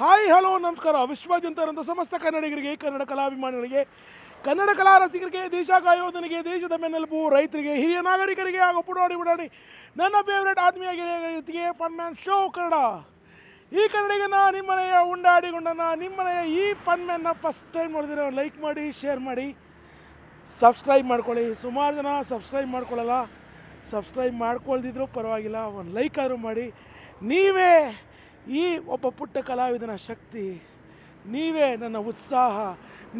Hi, hello, ನಮಸ್ಕಾರ. ವಿಶ್ವಾದ್ಯಂತರಂತ ಸಮಸ್ತ ಕನ್ನಡಿಗರಿಗೆ, ಕನ್ನಡ ಕಲಾಭಿಮಾನಿಗಳಿಗೆ, ಕನ್ನಡ ಕಲಾ ರಸಿಕರಿಗೆ ದೇಶ ಕಾಯೋಧನಿಗೆ ದೇಶದ ಬೆನ್ನೆಲುಬು ರೈತರಿಗೆ, ಹಿರಿಯ ನಾಗರಿಕರಿಗೆ ಹಾಗೂ ಪುಡಾಡಿ ಪುಡಾಡಿ ನನ್ನ ಫೇವ್ರೇಟ್ ಆತ್ಮೀಯ ಗೆಳೆಯರಿಗೆ ಫನ್ ಮ್ಯಾನ್ ಶೋ ಕನ್ನಡ. ಈ ಕನ್ನಡಿಗನ ನಿಮ್ಮನೆಯ ಉಂಡಾಡಿಗೊಂಡನ ನಿಮ್ಮನೆಯ ಈ ಫನ್ ಮ್ಯಾನ್ನ ಫಸ್ಟ್ ಟೈಮ್ ನೋಡಿದ್ರೆ ಲೈಕ್ ಮಾಡಿ ಶೇರ್ ಮಾಡಿ ಸಬ್ಸ್ಕ್ರೈಬ್ ಮಾಡ್ಕೊಳ್ಳಿ. ಸುಮಾರು ಜನ ಸಬ್ಸ್ಕ್ರೈಬ್ ಮಾಡ್ಕೊಳ್ಳಲ್ಲ. ಸಬ್ಸ್ಕ್ರೈಬ್ ಮಾಡ್ಕೊಳ್ದಿದ್ರೂ ಪರವಾಗಿಲ್ಲ. ಒಂದು ಲೈಕ್ ಆದರೂ ಮಾಡಿ. ನೀವೇ ಈ ಒಬ್ಬ ಪುಟ್ಟ ಕಲಾವಿದನ ಶಕ್ತಿ, ನೀವೇ ನನ್ನ ಉತ್ಸಾಹ,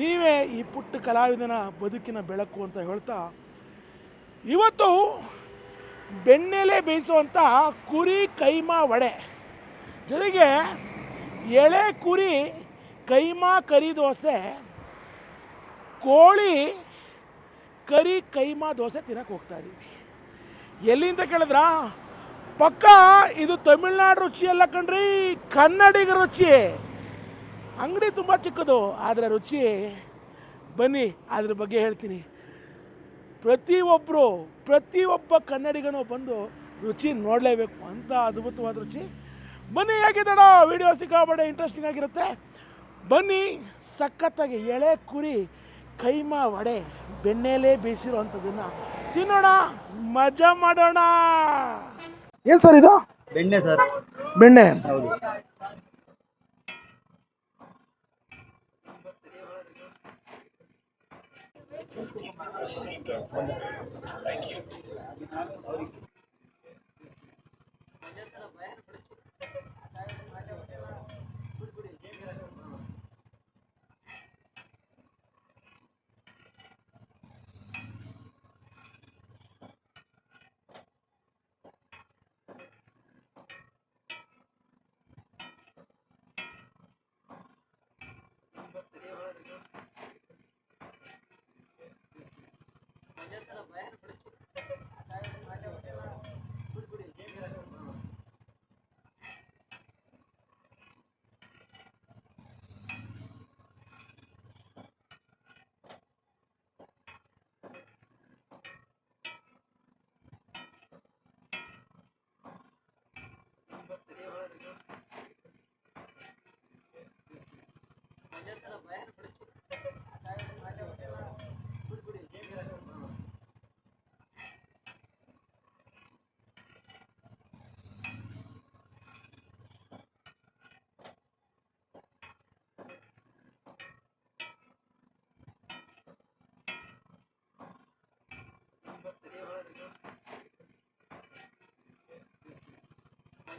ನೀವೇ ಈ ಪುಟ್ಟ ಕಲಾವಿದನ ಬದುಕಿನ ಬೆಳಕು ಅಂತ ಹೇಳ್ತಾ, ಇವತ್ತು ಬೆಣ್ಣೆಲೆ ಬೇಯಿಸುವಂಥ ಕುರಿ ಕೈಮಾ ವಡೆ. ಜೊತೆಗೆ ಎಳೆ ಕುರಿ ಕೈಮಾ ಕರಿ ದೋಸೆ, ಕೋಳಿ ಕರಿ ಕೈಮಾ ದೋಸೆ ತಿನ್ನಕ್ಕೆ ಹೋಗ್ತಾ ಇದ್ದೀವಿ ಎಲ್ಲಿಂದ ಕೇಳಿದ್ರ? ಪಕ್ಕ ಇದು ತಮಿಳ್ನಾಡು ರುಚಿ ಅಲ್ಲ ಕಣ್ರಿ, ಕನ್ನಡಿಗ ರುಚಿ. ಅಂಗಡಿ ತುಂಬ ಚಿಕ್ಕದು, ಆದರೆ ರುಚಿ ಬನ್ನಿ, ಅದ್ರ ಬಗ್ಗೆ ಹೇಳ್ತೀನಿ. ಪ್ರತಿಯೊಬ್ಬರು ಪ್ರತಿಯೊಬ್ಬ ಕನ್ನಡಿಗನೂ ಬಂದು ರುಚಿ ನೋಡಲೇಬೇಕು, ಅಂತ ಅದ್ಭುತವಾದ ರುಚಿ. ಬನ್ನಿ ಹೇಗಿದ್ದಾಡ ವಿಡಿಯೋ ಸಿಕ್ಕಾಬಡೆ ಇಂಟ್ರೆಸ್ಟಿಂಗ್ ಆಗಿರುತ್ತೆ. ಬನ್ನಿ, ಸಖತ್ತಾಗಿ ಎಳೆ ಕುರಿ, ಕೈಮಾ ವಡೆ, ಬೆಣ್ಣೆಲೇ ಬೇಯಿಸಿರುವಂಥದ್ದನ್ನು ತಿನ್ನೋಣ, ಮಜಾ ಮಾಡೋಣ. ಏನ್ ಸರ್ ಇದು? ಬೆಣ್ಣೆ ಸರ್. ಬೆಣ್ಣೆ. ಹೌದು.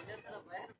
cambiarte la pared.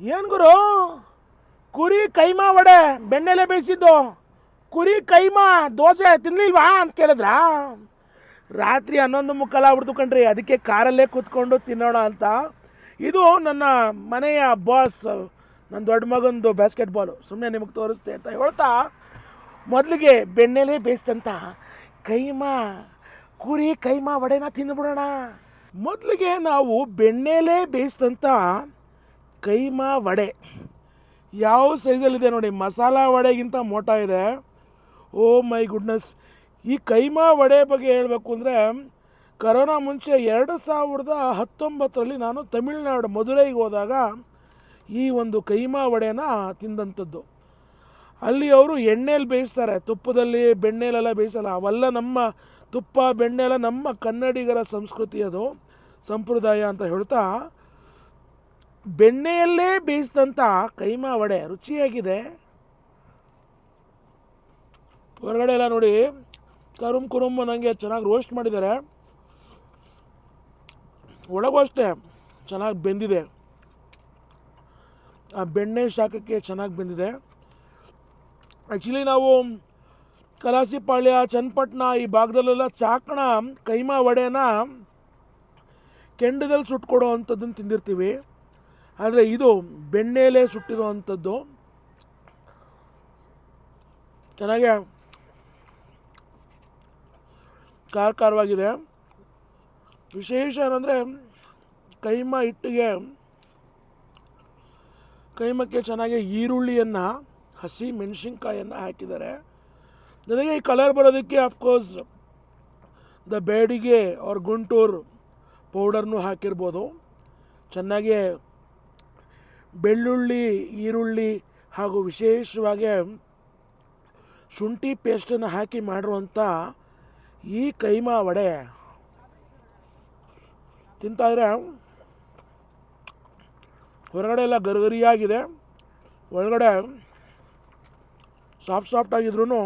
ಏನು ಗುರು? ಕುರಿ, ಕೈಮಾ, ವಡೆ, ಬೆಣ್ಣೆಲೆ ಬೇಯಿಸಿದ್ದು. ಕುರಿ, ಕೈಮಾ, ದೋಸೆ ತಿನ್ನಲಿಲ್ವಾ ಅಂತ ಕೇಳಿದ್ರಾ? ರಾತ್ರಿ ಹನ್ನೊಂದು ಮುಕ್ಕಾಲು ಆಗ್ಬಿಡ್ತು ಕಣ್ರಿ. ಅದಕ್ಕೆ ಕಾರಲ್ಲೇ ಕೂತ್ಕೊಂಡು ತಿನ್ನೋಣ ಅಂತ. ಇದು ನನ್ನ ಮನೆಯ ಬಾಸ್ ನನ್ನ ದೊಡ್ಡ ಮಗಂದು ಬ್ಯಾಸ್ಕೆಟ್ ಬಾಲು ಸುಮ್ಮನೆ ನಿಮಗೆ ತೋರಿಸ್ತೆ ಅಂತ ಹೇಳ್ತಾ, ಮೊದಲಿಗೆ ಬೆಣ್ಣೆಲೆ ಬೇಯಿಸ್ತಂತ ಕೈಮಾ, ಕುರಿ, ಕೈಮಾ, ವಡೆನ ತಿಂದ್ಬಿಡೋಣ. ಮೊದಲಿಗೆ ನಾವು ಬೆಣ್ಣೆಲೇ ಬೇಯಿಸ್ತಂತ ಕೈಮಾ ವಡೆ. ಯಾವ ಸೈಜಲ್ಲಿದೆ ನೋಡಿ, ಮಸಾಲ ವಡೆಗಿಂತ ಮೋಟ ಇದೆ. Oh my goodness. ಈ ಕೈಮಾ ವಡೆ ಬಗ್ಗೆ ಹೇಳಬೇಕು ಅಂದರೆ, ಕರೋನಾ ಮುಂಚೆ ಎರಡು ಸಾವಿರದ ಹತ್ತೊಂಬತ್ತರಲ್ಲಿ ನಾನು ತಮಿಳುನಾಡು ಮಧುರೈಗೆ ಹೋದಾಗ ಈ ಒಂದು ಕೈಮಾ ವಡೆನ ತಿಂದಂಥದ್ದು. ಅಲ್ಲಿ ಅವರು ಎಣ್ಣೆಯಲ್ಲಿ ಬೇಯಿಸ್ತಾರೆ. ತುಪ್ಪದಲ್ಲಿ ಬೆಣ್ಣೆಲೆಲ್ಲ ಬೇಯಿಸಲ್ಲ. ಅವೆಲ್ಲ ನಮ್ಮ ತುಪ್ಪ ಬೆಣ್ಣೆ ಎಲ್ಲ ನಮ್ಮ ಕನ್ನಡಿಗರ ಸಂಸ್ಕೃತಿ ಅದು, ಸಂಪ್ರದಾಯ ಅಂತ ಹೇಳ್ತಾ ಬೆಣ್ಣೆಯಲ್ಲೇ ಬೇಯಿಸಿದಂಥ ಕೈಮಾ ವಡೆ ರುಚಿಯಾಗಿದೆ. ಹೊರಗಡೆ ಎಲ್ಲ ನೋಡಿ, ಕರುಮ್ ಕುರುಮ್ ನನಗೆ ಚೆನ್ನಾಗಿ ರೋಸ್ಟ್ ಮಾಡಿದ್ದಾರೆ. ಒಳಗೂ ಅಷ್ಟೇ ಚೆನ್ನಾಗಿ ಬೆಂದಿದೆ. ಆ ಬೆಣ್ಣೆ ಶಾಖಕ್ಕೆ ಚೆನ್ನಾಗಿ ಬೆಂದಿದೆ. ಆ್ಯಕ್ಚುಲಿ ನಾವು ಕಲಾಸಿಪಾಳ್ಯ ಚನ್ನಪಟ್ಟಣ ಈ ಭಾಗದಲ್ಲೆಲ್ಲ ಚಾಕಣ ಕೈಮಾ ವಡೆನ ಕೆಂಡದಲ್ಲಿ ಸುಟ್ಕೊಡೋ ಅಂಥದ್ದನ್ನು ತಿಂದಿರ್ತೀವಿ. ಆದರೆ ಇದು ಬೆಣ್ಣೆಲೆ ಸುಟ್ಟಿರುವಂಥದ್ದು. ಚೆನ್ನಾಗೆ ಖಾರ ಖಾರವಾಗಿದೆ ವಿಶೇಷ ಏನಂದರೆ ಕೈಮ ಹಿಟ್ಟಿಗೆ ಕೈಮಕ್ಕೆ ಚೆನ್ನಾಗಿ ಈರುಳ್ಳಿಯನ್ನು ಹಸಿ ಮೆಣಸಿನ್ಕಾಯನ್ನು ಹಾಕಿದ್ದಾರೆ. ಜೊತೆಗೆ ಈ ಕಲರ್ ಬರೋದಕ್ಕೆ ಅಫ್ಕೋರ್ಸ್ ದ ಬೇಡಿಗೆ ಅವ್ರ ಗುಂಟೂರು ಪೌಡರ್ನು ಹಾಕಿರ್ಬೋದು. ಚೆನ್ನಾಗಿ ಬೆಳ್ಳುಳ್ಳಿ, ಈರುಳ್ಳಿ ಹಾಗೂ ವಿಶೇಷವಾಗಿ ಶುಂಠಿ ಪೇಸ್ಟನ್ನು ಹಾಕಿ ಮಾಡಿರುವಂಥ ಈ ಕೈಮಾ ವಡೆ. ತಿಂತಾದರೆ ಹೊರಗಡೆ ಎಲ್ಲ ಗರಿಗರಿಯಾಗಿದೆ. ಒಳಗಡೆ ಸಾಫ್ಟ್ ಸಾಫ್ಟ್ ಆಗಿದ್ರು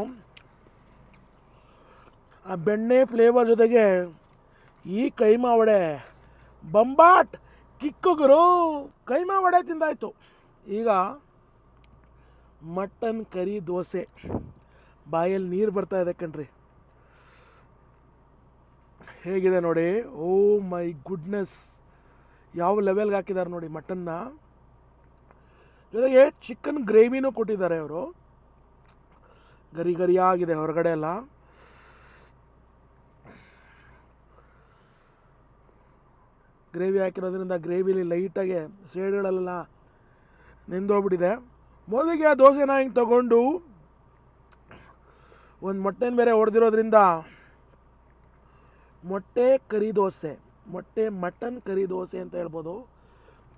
ಆ ಬೆಣ್ಣೆ ಫ್ಲೇವರ್ ಜೊತೆಗೆ ಈ ಕೈಮಾ ವಡೆ. ಬಂಬಾಟ್! ಕಿಕ್ಕುಗುರು. ಕೈಮಾ ವಡೆ ತಿಂದಾಯಿತು. ಈಗ ಮಟನ್ ಕರಿ ದೋಸೆ. ಬಾಯಲ್ಲಿ ನೀರು ಬರ್ತಾ ಇದೆ ಕಣ್ರಿ. ಹೇಗಿದೆ ನೋಡಿ? Oh my goodness. ಯಾವ ಲೆವೆಲ್ಗೆ ಹಾಕಿದ್ದಾರೆ ನೋಡಿ ಮಟನ್ನ. ಜೊತೆಗೆ ಚಿಕನ್ ಗ್ರೇವಿನೂ ಕೊಟ್ಟಿದ್ದಾರೆ ಅವರು. ಗರಿ ಗರಿಯಾಗಿದೆ ಹೊರಗಡೆ ಎಲ್ಲ. ಗ್ರೇವಿ ಹಾಕಿರೋದ್ರಿಂದ ಗ್ರೇವಿಲಿ ಲೈಟಾಗಿ ಶೇಡ್ಗಳೆಲ್ಲ ನಿಂದೋಗ್ಬಿಟ್ಟಿದೆ. ಮೊದಲಿಗೆ ಆ ದೋಸೆನ ಹಿಂಗೆ ತಗೊಂಡು ಒಂದು ಮೊಟ್ಟೆನ ಬೇರೆ ಹೊಡೆದಿರೋದ್ರಿಂದ ಮೊಟ್ಟೆ ಕರಿ ದೋಸೆ, ಮೊಟ್ಟೆ ಮಟನ್ ಕರಿ ದೋಸೆ ಅಂತ ಹೇಳ್ಬೋದು.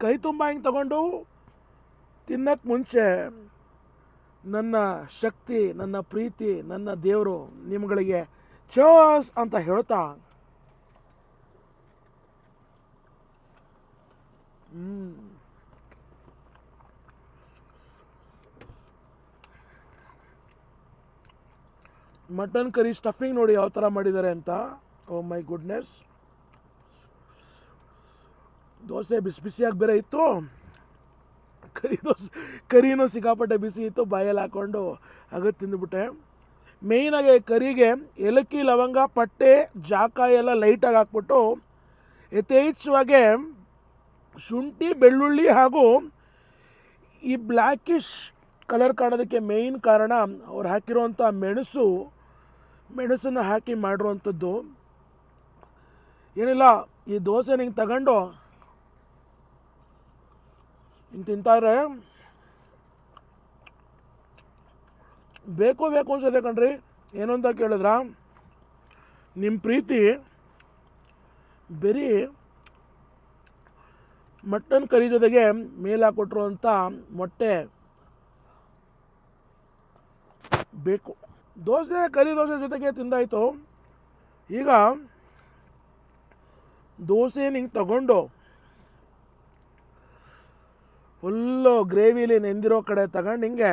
ಕೈ ತುಂಬ ಹಿಂಗೆ ತಗೊಂಡು ತಿನ್ನಕ್ಕೆ ಮುಂಚೆ ನನ್ನ ಶಕ್ತಿ, ನನ್ನ ಪ್ರೀತಿ, ನನ್ನ ದೇವರು ನಿಮ್ಗಳಿಗೆ ಚೋಸ್ ಅಂತ ಹೇಳ್ತಾ ಮಟನ್ ಕರಿ ಸ್ಟಫಿಂಗ್ ನೋಡಿ ಯಾವ ಥರ ಮಾಡಿದ್ದಾರೆ ಅಂತ. ಓ ಮೈ ಗುಡ್ನೆಸ್ ದೋಸೆ ಬಿಸಿ ಬಿಸಿಯಾಗಿ ಬೇರೆ ಇತ್ತು. ಕರಿ ದೋಸೆ, ಕರಿನೂ ಸಿಕ್ಕಾಪಟ್ಟೆ ಬಿಸಿ ಇತ್ತು, ಬಾಯಲ್ಲಿ ಹಾಕ್ಕೊಂಡು ಹಾಗೆ ತಿಂದುಬಿಟ್ಟೆ. ಮೇಯ್ನಾಗಿ ಕರಿಗೆ ಏಲಕ್ಕಿ, ಲವಂಗ, ಪಟ್ಟೆ, ಜಾಕಾಯಿ ಎಲ್ಲ ಲೈಟಾಗಿ ಹಾಕ್ಬಿಟ್ಟು ಯಥೇಚ್ಛವಾಗಿ ಶುಂಠಿ, ಬೆಳ್ಳುಳ್ಳಿ ಹಾಗೂ ಈ ಬ್ಲ್ಯಾಕಿಶ್ ಕಲರ್ ಕಾಣೋದಕ್ಕೆ ಮೇಯ್ನ್ ಕಾರಣ ಅವ್ರು ಹಾಕಿರುವಂಥ ಮೆಣಸು, ಮೆಣಸನ್ನು ಹಾಕಿ ಮಾಡಿರುವಂಥದ್ದು. ಏನಿಲ್ಲ, ಈ ದೋಸೆ ನಿಂಗೆ ತಗೊಂಡು ಹಿಂಗೆ ತಿಂತಾರೆ ಬೇಕು ಬೇಕು ಅನ್ಸುತ್ತೆ ಕಣ್ರಿ. ಏನು ಅಂತ ಕೇಳಿದ್ರ ನಿಮ್ಮ ಪ್ರೀತಿ, ಬರೀ ಮಟನ್ ಕರಿ ಜೊತೆಗೆ ಮೇಲೆ ಹಾಕೊಟ್ಟಿರುವಂಥ ಮೊಟ್ಟೆ ಬೇಕು. ದೋಸೆ, ಕರಿ ದೋಸೆ ಜೊತೆಗೆ ತಿಂದಾಯಿತು. ಈಗ ದೋಸೆ ಹಿಂಗೆ ತಗೊಂಡು ಫುಲ್ಲು ಗ್ರೇವಿಲಿ ನೆಂದಿರೋ ಕಡೆ ತಗೊಂಡು ಹಿಂಗೆ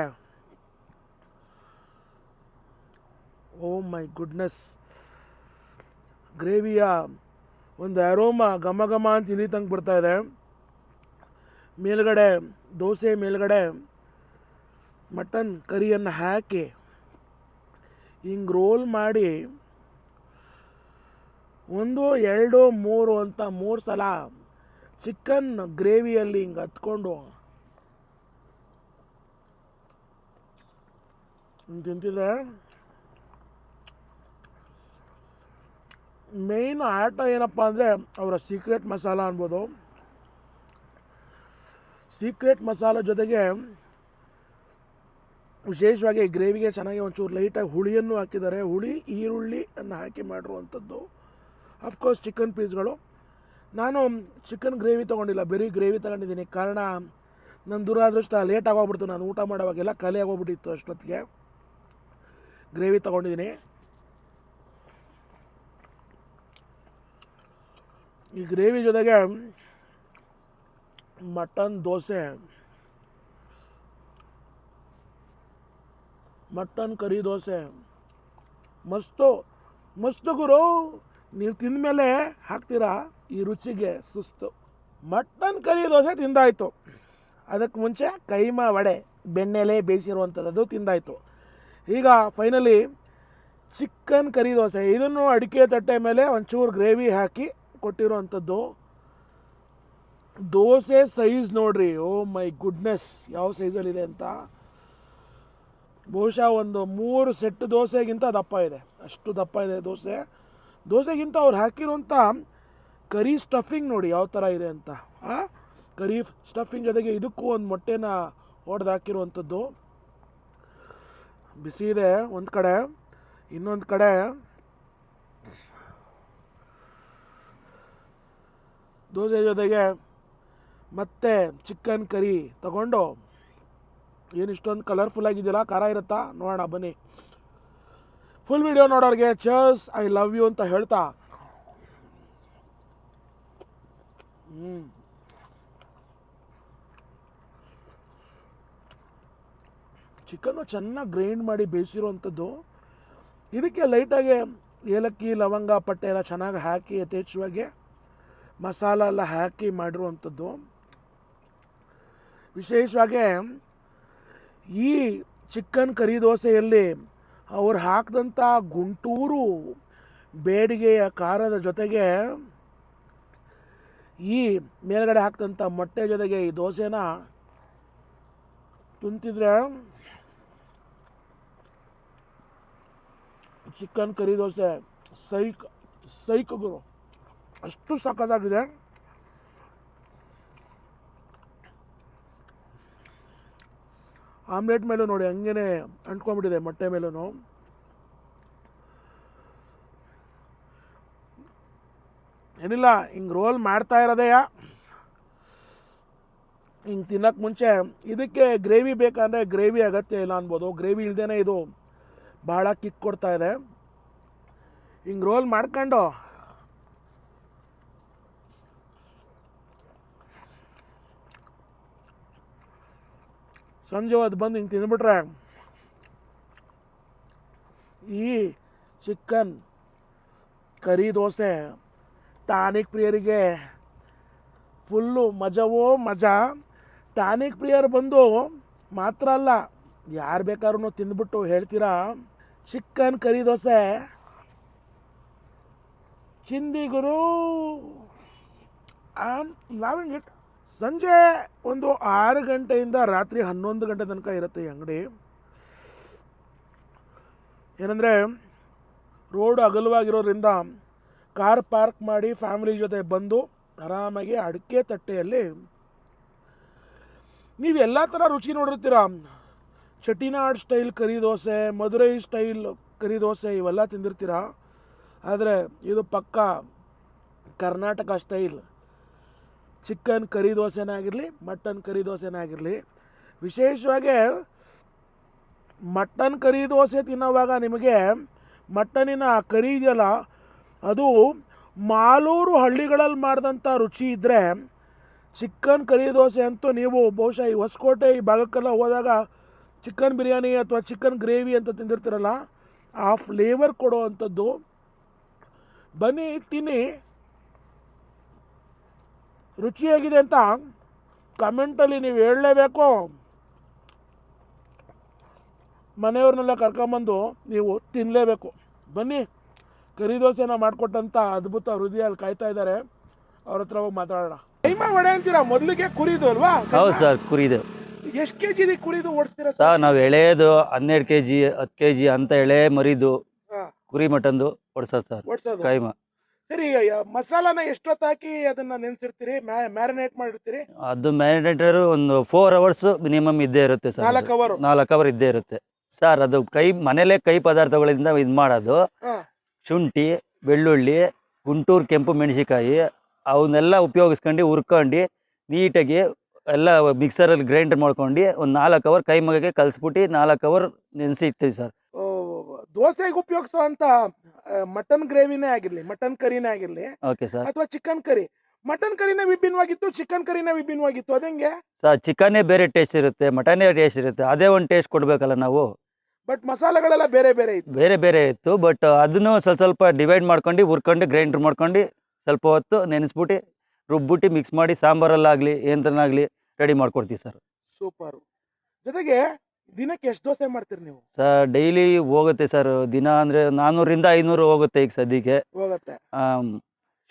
ಓ ಮೈ ಗುಡ್ನೆಸ್. ಗ್ರೇವಿಯ ಒಂದು ಅರೋಮ ಘಮ ಘಮ ಅಂತ ಇಲ್ಲಿ ತಂಗೆ ಬರ್ತಾ ಇದೆ. ಮೇಲ್ಗಡೆ, ದೋಸೆ ಮೇಲ್ಗಡೆ ಮಟನ್ ಕರಿಯನ್ನು ಹಾಕಿ, ಹಿಂಗೆ ರೋಲ್ ಮಾಡಿ, ಒಂದು, ಎರಡು, ಮೂರು ಅಂತ ಮೂರು ಸಲ ಚಿಕನ್ ಗ್ರೇವಿಯಲ್ಲಿ ಹಿಂಗೆ ಹತ್ಕೊಂಡು ತಿಂತಿದ್ರೆ ಮೇಯ್ನ್ ಆಟ ಏನಪ್ಪ ಅಂದರೆ ಅವರ ಸೀಕ್ರೆಟ್ ಮಸಾಲ ಅನ್ಬೋದು. ಸೀಕ್ರೆಟ್ ಮಸಾಲ ಜೊತೆಗೆ ವಿಶೇಷವಾಗಿ ಗ್ರೇವಿಗೆ ಚೆನ್ನಾಗಿ ಒಂಚೂರು ಲೈಟಾಗಿ ಹುಳಿಯನ್ನು ಹಾಕಿದ್ದಾರೆ. ಹುಳಿ, ಈರುಳ್ಳಿ ಅನ್ನು ಹಾಕಿ ಮಾಡಿರುವಂಥದ್ದು. ಅಫ್ಕೋರ್ಸ್ ಚಿಕನ್ ಪೀಸ್ಗಳು ನಾನು ಚಿಕನ್ ಗ್ರೇವಿ ತೊಗೊಂಡಿಲ್ಲ. ಬರೀ ಗ್ರೇವಿ ತಗೊಂಡಿದ್ದೀನಿ. ಕಾರಣ ನನ್ನ ದುರಾದೃಷ್ಟ. ಲೇಟ್ ಆಗೋಗ್ಬಿಡ್ತು. ನಾನು ಊಟ ಮಾಡೋವಾಗೆಲ್ಲ ಖಾಲಿ ಆಗೋಗ್ಬಿಟ್ಟಿತ್ತು ಅಷ್ಟೊತ್ತಿಗೆ. ಗ್ರೇವಿ ತೊಗೊಂಡಿದ್ದೀನಿ. ಈ ಗ್ರೇವಿ ಜೊತೆಗೆ mutton dosa. Mutton curry dosa. ಮಸ್ತು ಮಸ್ತು ಗುರು. ನೀವು ತಿಂದಮೇಲೆ ಹಾಕ್ತೀರಾ? ಈ ರುಚಿಗೆ ಸುಸ್ತು. ಮಟನ್ ಕರಿ ದೋಸೆ ತಿಂದಾಯಿತು. ಅದಕ್ಕೆ ಮುಂಚೆ ಕೈಮಾ ವಡೆ, ಬೆಣ್ಣೆಲೆ ಬೇಯಿಸಿರುವಂಥದ್ದು ತಿಂದಾಯಿತು. ಈಗ ಫೈನಲಿ ಚಿಕನ್ ಕರಿ ದೋಸೆ. ಇದನ್ನು ಅಡಿಕೆ ತಟ್ಟೆ ಮೇಲೆ ಒಂಚೂರು ಗ್ರೇವಿ ಹಾಕಿ ಕೊಟ್ಟಿರುವಂಥದ್ದು ದೋಸೆ ಸೈಜ್ ನೋಡ್ರಿ, ಓ ಮೈ ಗುಡ್ನೆಸ್, ಯಾವ ಸೈಜಲ್ಲಿದೆ ಅಂತ. ಬಹುಶಃ ಒಂದು ಮೂರು ಸೆಟ್ ದೋಸೆಗಿಂತ ದಪ್ಪ ಇದೆ, ಅಷ್ಟು ದಪ್ಪ ಇದೆ ದೋಸೆ. ದೋಸೆಗಿಂತ ಅವ್ರು ಹಾಕಿರುವಂಥ ಕರಿ ಸ್ಟಫಿಂಗ್ ನೋಡಿ ಯಾವ ಥರ ಇದೆ ಅಂತ ಕರಿ ಸ್ಟಫಿಂಗ್ ಜೊತೆಗೆ ಇದಕ್ಕೂ ಒಂದು ಮೊಟ್ಟೆನ ಹೊಡೆದು ಹಾಕಿರುವಂಥದ್ದು ಬಿಸಿ ಇದೆ ಒಂದು ಕಡೆ, ಇನ್ನೊಂದು ಕಡೆ. ದೋಸೆ ಜೊತೆಗೆ ಮತ್ತೆ ಚಿಕನ್ ಕರಿ ತಗೊಂಡು. ಏನು ಇಷ್ಟೊಂದು ಕಲರ್ಫುಲ್ ಆಗಿದೆಯಲ್ಲ, ಖಾರ ಇರುತ್ತಾ? ನೋಡೋಣ, ಬನ್ನಿ. ಫುಲ್ ವಿಡಿಯೋ ನೋಡೋರಿಗೆ ಚರ್ಸ್ ಐ ಲವ್ ಯು ಅಂತ ಹೇಳ್ತಾ. ಹ್ಞೂ ಚಿಕನ್ನು ಚೆನ್ನಾಗಿ ಗ್ರೈಂಡ್ ಮಾಡಿ ಬೇಯಿಸಿರುವಂಥದ್ದು ಇದಕ್ಕೆ ಲೈಟಾಗಿ ಏಲಕ್ಕಿ, ಲವಂಗ, ಪಟ್ಟೆ ಎಲ್ಲ ಚೆನ್ನಾಗಿ ಹಾಕಿ ಯಥೇಚ್ಛವಾಗಿ ಮಸಾಲ ಎಲ್ಲ ಹಾಕಿ ಮಾಡಿರುವಂಥದ್ದು. ವಿಶೇಷವಾಗಿ ಈ ಚಿಕನ್ ಕರಿ ದೋಸೆಯಲ್ಲಿ ಅವ್ರು ಹಾಕಿದಂಥ ಗುಂಟೂರು ಬೇಡಿಗೆಯ ಖಾರದ ಜೊತೆಗೆ ಈ ಮೇಲ್ಗಡೆ ಹಾಕಿದಂಥ ಮೊಟ್ಟೆ ಜೊತೆಗೆ ಈ ದೋಸೆನ ತುಂತಿದ್ರೆ ಚಿಕನ್ ಕರಿ ದೋಸೆ ಸೈಕ್ ಸೈಕ್ ಗುರು. ಅಷ್ಟು ಸಖತ್ತಾಗಿದೆ. ಆಮ್ಲೆಟ್ ಮೇಲೂ ನೋಡಿ ಹಂಗೇ ಅಂಟ್ಕೊಂಬಿಟ್ಟಿದೆ ಮೊಟ್ಟೆ ಮೇಲೂ ಏನಿಲ್ಲ, ಹಿಂಗೆ ರೋಲ್ ಮಾಡ್ತಾ ಇರೋದೆಯಾ ಹಿಂಗೆ ತಿನ್ನೋಕ್ಕೆ ಮುಂಚೆ, ಇದಕ್ಕೆ ಗ್ರೇವಿ ಬೇಕಂದರೆ ಗ್ರೇವಿ ಅಗತ್ಯ ಇಲ್ಲ ಅನ್ಬೋದು. ಗ್ರೇವಿ ಇಲ್ಲದೇ ಇದು ಭಾಳ ಕಿಕ್ ಕೊಡ್ತಾ ಇದೆ. ಹಿಂಗೆ ರೋಲ್ ಮಾಡ್ಕೊಂಡು ಸಂಜೆ ಹೊತ್ತು ಬಂದು ಹಿಂಗೆ ತಿಂದ್ಬಿಟ್ರೆ ಈ ಚಿಕನ್ ಕರಿ ದೋಸೆ ಟಾನಿಕ್ ಪ್ರಿಯರಿಗೆ ಫುಲ್ಲು ಮಜವೋ ಮಜಾ. ಟಾನಿಕ್ ಪ್ರಿಯರ್ ಬಂದು ಮಾತ್ರ ಅಲ್ಲ, ಯಾರು ಬೇಕಾದ್ರೂ ತಿಂದ್ಬಿಟ್ಟು ಹೇಳ್ತೀರಾ? Chicken curry dosa. ಚಿಂದಿಗುರು am loving it ಸಂಜೆ ಒಂದು ಆರು ಗಂಟೆಯಿಂದ ರಾತ್ರಿ ಹನ್ನೊಂದು ಗಂಟೆ ತನಕ ಇರುತ್ತೆ ಈ ಅಂಗಡಿ. ಏನಂದರೆ, ರೋಡ್ ಅಗಲವಾಗಿರೋದ್ರಿಂದ ಕಾರ್ ಪಾರ್ಕ್ ಮಾಡಿ ಫ್ಯಾಮಿಲಿ ಜೊತೆ ಬಂದು ಆರಾಮಾಗಿ ಅಡಿಕೆ ತಟ್ಟೆಯಲ್ಲಿ ನೀವು ಎಲ್ಲ ಥರ ರುಚಿ ನೋಡಿರ್ತೀರ. Chettinad style curry dosa, Madurai style curry dosa ಇವೆಲ್ಲ ತಿಂದಿರ್ತೀರ. ಆದರೆ ಇದು ಪಕ್ಕ ಕರ್ನಾಟಕ ಸ್ಟೈಲ್ ಚಿಕನ್ ಕರಿ ದೋಸೆನೇ ಆಗಿರಲಿ, ಮಟನ್ ಕರಿ ದೋಸೆನೇ ಆಗಿರಲಿ. ವಿಶೇಷವಾಗಿ ಮಟನ್ ಕರಿ ದೋಸೆ ತಿನ್ನೋವಾಗ ನಿಮಗೆ ಮಟನಿನ ಕರಿ ಇದೆಯಲ್ಲ, ಅದು ಮಾಲೂರು ಹಳ್ಳಿಗಳಲ್ಲಿ ಮಾಡಿದಂಥ ರುಚಿ ಇದ್ದರೆ ಚಿಕನ್ ಕರಿ ದೋಸೆ ಅಂತೂ ನೀವು ಬಹುಶಃ ಈ ಹೊಸಕೋಟೆ, ಈ ಭಾಗಕ್ಕೆಲ್ಲ ಹೋದಾಗ ಚಿಕನ್ ಬಿರಿಯಾನಿ ಅಥವಾ ಚಿಕನ್ ಗ್ರೇವಿ ಅಂತ ತಿಂದಿರ್ತೀರಲ್ಲ, ಆ ಫ್ಲೇವರ್ ಕೊಡೋ ಅಂಥದ್ದು ಬನ್ನಿ, ತಿನ್ನಿ. ರುಚಿಯಾಗಿದೆ ಅಂತ ಕಮೆಂಟಲ್ಲಿ ನೀವು ಹೇಳಲೇಬೇಕು. ಮನೆಯವ್ರನ್ನೆಲ್ಲ ಕರ್ಕೊಂಬಂದು ನೀವು ತಿನ್ನಲೇಬೇಕು ಬನ್ನಿ ಕರಿ ದೋಸೆನ ಮಾಡಿಕೊಟ್ಟಂಥ ಅದ್ಭುತ ಹೃದಯ ಅಲ್ಲಿ ಕಾಯ್ತಾ ಇದ್ದಾರೆ. ಅವ್ರ ಹತ್ರ ಹೋಗಿ ಮಾತಾಡೋಣ. ಕೈಮಾ ವಡೆ ಅಂತೀರಾ? ಮೊದಲಿಗೆ ಕುರಿದು ಅಲ್ವಾ? ಹೌದು ಸರ್ ಕುರಿದು. ಎಷ್ಟು ಕೆ ಜಿ ಕುರಿದು ಓಡಿಸ್ತೀರಾ ಸರ್? ನಾವು ಎಳೆಯೋದು ಹನ್ನೆರಡು ಕೆ ಜಿ ಹತ್ತು ಕೆ ಜಿ ಅಂತ ಎಳೆ ಮರಿದು. ಕುರಿ ಮಟನ್ದು ಓಡಿಸೋದು ಸರ್ ಓಡಿಸೋದು? ಕೈಮ. ಸರಿ ಮಸಾಲಾನ ಎಷ್ಟೊತ್ತು ಹಾಕಿ ಅದನ್ನ ನೆನ್ಸಿರ್ತೀರಿ? ಮ್ಯಾರಿನೇಟ್ ಮಾಡಿರ್ತೀರಿ? ಅದು ಮ್ಯಾರಿನೇಟರ್ ಒಂದು ಫೋರ್ ಅವರ್ಸ್ ಮಿನಿಮಮ್ ಇದ್ದೇ ಇರುತ್ತೆ ಸರ್ ನಾಲ್ಕು ಅವರು ನಾಲ್ಕು ಅವರ್ ಇದ್ದೇ ಇರುತ್ತೆ. ಸರ್ ಅದು ಕೈ ಮನೇಲೆ ಕೈ ಪದಾರ್ಥಗಳಿಂದ ಇದು ಮಾಡೋದು. ಶುಂಠಿ ಬೆಳ್ಳುಳ್ಳಿ ಗುಂಟೂರು ಕೆಂಪು ಮೆಣಸಿಕಾಯಿ ಅವನ್ನೆಲ್ಲ ಉಪಯೋಗಿಸ್ಕೊಂಡು ಹುರ್ಕೊಂಡು ನೀಟಾಗಿ ಎಲ್ಲ ಮಿಕ್ಸರಲ್ಲಿ ಗ್ರೈಂಡರ್ ಮಾಡ್ಕೊಂಡು ಒಂದು ನಾಲ್ಕು ಅವರ್ ಕೈ ಮಗಗೆ ಕಲಿಸ್ಬಿಟ್ಟು ನಾಲ್ಕು ಅವರ್ ನೆನೆಸಿ ಇಡ್ತೀವಿ ಸರ್. ದೋಸೆಗೆ ಉಪಯೋಗಿಸುವಂತ ಮಟನ್ ಗ್ರೇವಿನೇ ಆಗಿರ್ಲಿ ಮಟನ್ ಕರಿನೇ ಆಗಿರ್ಲಿ ಓಕೆ ಸರ್. ಅಥವಾ ಚಿಕನ್ ಕರಿ. ಮಟನ್ ಕರಿನೇ ವಿಭಿನ್ನವಾಗಿತ್ತು ಚಿಕನ್ ಕರಿನೇ ವಿಭಿನ್ನವಾಗಿತ್ತು ಅದಂಗೆ ಸರ್ ಚಿಕನ್ನೇ ಬೇರೆ ಟೇಸ್ಟ್ ಇರುತ್ತೆ ಮಟನ್ನೇ ಟೇಸ್ಟ್ ಇರುತ್ತೆ ಅದೇ ಒಂದು ಟೇಸ್ಟ್ ಕೊಡಬೇಕಲ್ಲ ನಾವು? ಬಟ್ ಮಸಾಲೆಗಳೆಲ್ಲ ಬೇರೆ ಬೇರೆ ಇತ್ತು. ಬೇರೆ ಬೇರೆ ಇತ್ತು ಬಟ್ ಅದನ್ನು ಸ್ವಲ್ಪ ಸ್ವಲ್ಪ ಡಿವೈಡ್ ಮಾಡ್ಕೊಂಡು ಹುರ್ಕೊಂಡು ಗ್ರೈಂಡರ್ ಮಾಡ್ಕೊಂಡು ಸ್ವಲ್ಪ ಹೊತ್ತು ನೆನೆಸ್ಬಿಟ್ಟು ರುಬ್ಬಿಟ್ಟು ಮಿಕ್ಸ್ ಮಾಡಿ ಸಾಂಬಾರಲ್ಲಾಗಲಿ ಏನನ್ನಾಗಲಿ ರೆಡಿ ಮಾಡ್ಕೊಡ್ತೀವಿ ಸರ್. ಸೂಪರ್. ಜೊತೆಗೆ ದಿನಕ್ಕೆ ಎಷ್ಟು ದೋಸೆ ಮಾಡ್ತೀರಿ ನೀವು? ಸರ್ ಡೈಲಿ ಹೋಗುತ್ತೆ ಸರ್ ದಿನ ಅಂದರೆ ನಾನ್ನೂರಿಂದ ಐನೂರು ಹೋಗುತ್ತೆ ಈಗ ಸದ್ಯಕ್ಕೆ. ಹೋಗುತ್ತೆ. ಆಮ್,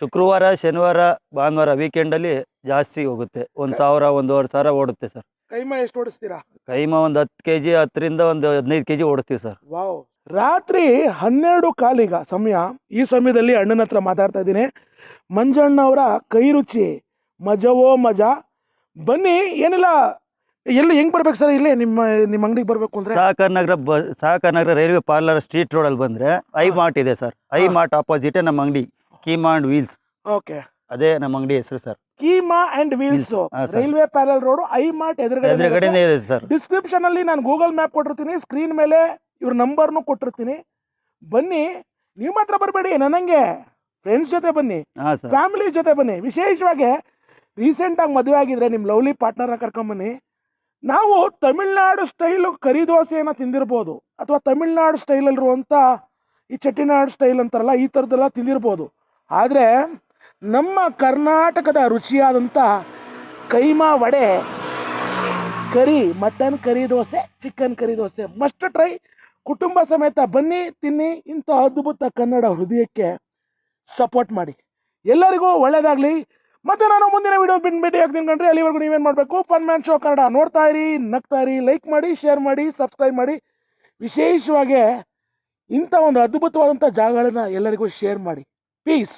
ಶುಕ್ರವಾರ ಶನಿವಾರ ಭಾನುವಾರ ವೀಕೆಂಡಲ್ಲಿ ಜಾಸ್ತಿ ಹೋಗುತ್ತೆ. ಒಂದು ಸಾವಿರ ಒಂದೂವರೆ ಸಾವಿರ ಓಡುತ್ತೆ ಸರ್. ಕೈಮಾ ಎಷ್ಟು ಓಡಿಸ್ತೀರಾ? ಕೈಮ ಒಂದು ಹತ್ತು ಕೆ ಜಿ ಹತ್ತರಿಂದ ಒಂದು ಹದಿನೈದು ಕೆ ಜಿ ಓಡಿಸ್ತೀವಿ ಸರ್. ವಾವ್. ರಾತ್ರಿ ಹನ್ನೆರಡು ಕಾಲಿಗ ಸಮಯ ಈ ಸಮಯದಲ್ಲಿ ಅಣ್ಣನ ಹತ್ರ ಮಾತಾಡ್ತಾ ಇದ್ದೀನಿ. ಮಂಜಣ್ಣ ಅವರ ಕೈ ರುಚಿ ಮಜವೋ ಮಜಾ. ಬನ್ನಿ ಏನಿಲ್ಲ ಎಲ್ಲಿ ಹೆಂಗ್ ಬರ್ಬೇಕು ಸರ್ ಇಲ್ಲೇ? ನಿಮ್ಮ ನಿಮ್ಮ ಅಂಗಡಿಗೆ ಬರ್ಬೇಕು ಅಂದ್ರೆ? ಸಹಕಾರ ನಗರ ಬ Sahakar Nagar railway parlour street road ಅಲ್ಲಿ ಬಂದ್ರೆ ಐ ಮಾರ್ಟ್ ಇದೆ ಸರ್. ಐ. ಮಾರ್ಟ್ ಅಪೋಸಿಟ್ ನಮ್ಮ ಅಂಗಡಿ ಕೀಮಾ ಅಂಡ್ ವೀಲ್ಸ್. ಓಕೆ. ಅದೇ ನಮ್ಮ ಅಂಗಡಿ ಹೆಸರು sir. Keema and Wheels. Railway parallel road I Mart ಎದುರುಗಡೆ ಎದುರುಗಡೆ ಇದೆ ಸರ್. ಡಿಸ್ಕ್ರಿಪ್ಷನ್ ಅಲ್ಲಿ ನಾನು ಗೂಗಲ್ ಮ್ಯಾಪ್ ಕೊಟ್ಟಿರ್ತೀನಿ ಸ್ಕ್ರೀನ್ ಮೇಲೆ ಇವ್ರ ನಂಬರ್ನು ಕೊಟ್ಟಿರ್ತೀನಿ. ಬನ್ನಿ ನೀವು ಮಾತ್ರ ಬರಬೇಡಿ ನನಗೆ ಫ್ರೆಂಡ್ಸ್ ಜೊತೆ ಬನ್ನಿ ಹಾಂ ಸರ್. ಫ್ಯಾಮಿಲಿ ಜೊತೆ ಬನ್ನಿ. ವಿಶೇಷವಾಗಿ ರೀಸೆಂಟ್ ಆಗಿ ಮದುವೆ ಆಗಿದ್ರೆ ನಿಮ್ಮ ಲವ್ಲಿ ಪಾರ್ಟ್ನರ್ನ ಕರ್ಕೊಂಬನ್ನಿ ನಾವು ತಮಿಳ್ನಾಡು ಸ್ಟೈಲು ಕರಿ ದೋಸೆಯನ್ನು ತಿಂದಿರ್ಬೋದು ಅಥವಾ ತಮಿಳ್ನಾಡು ಸ್ಟೈಲಲ್ಲಿರುವಂಥ ಈ ಚಟ್ಟಿನಾಡು ಸ್ಟೈಲ್ ಅಂತಾರಲ್ಲ, ಈ ಥರದ್ದೆಲ್ಲ ತಿಂದಿರ್ಬೋದು. ಆದರೆ ನಮ್ಮ ಕರ್ನಾಟಕದ ರುಚಿಯಾದಂಥ keema vada, curry, mutton curry dosa chicken curry dosa must try ಕುಟುಂಬ ಸಮೇತ ಬನ್ನಿ, ತಿನ್ನಿ, ಇಂಥ ಅದ್ಭುತ ಕನ್ನಡ ಹೃದಯಕ್ಕೆ ಸಪೋರ್ಟ್ ಮಾಡಿ. ಎಲ್ಲರಿಗೂ ಒಳ್ಳೇದಾಗಲಿ. ಮತ್ತೆ ನಾನು ಮುಂದಿನ ವಿಡಿಯೋ ಬಿಟ್ಟು ಭೇಟಿ ಆಗ್ತೀನಿ ಕಂಡ್ರೆ ಅಲ್ಲಿವರೆಗೂ ನೀವೇನು ಮಾಡಬೇಕು? ಫನ್ ಮ್ಯಾನ್ ಶೋ ಕನ್ನಡ ನೋಡ್ತಾ ಇರಿ, ನಗ್ತಾ ಇರಿ ಲೈಕ್ ಮಾಡಿ ಶೇರ್ ಮಾಡಿ ಸಬ್ಸ್ಕ್ರೈಬ್ ಮಾಡಿ. ವಿಶೇಷವಾಗಿ ಇಂಥ ಒಂದು ಅದ್ಭುತವಾದಂಥ ಜಾಗಗಳನ್ನ ಎಲ್ಲರಿಗೂ ಶೇರ್ ಮಾಡಿ. ಪೀಸ್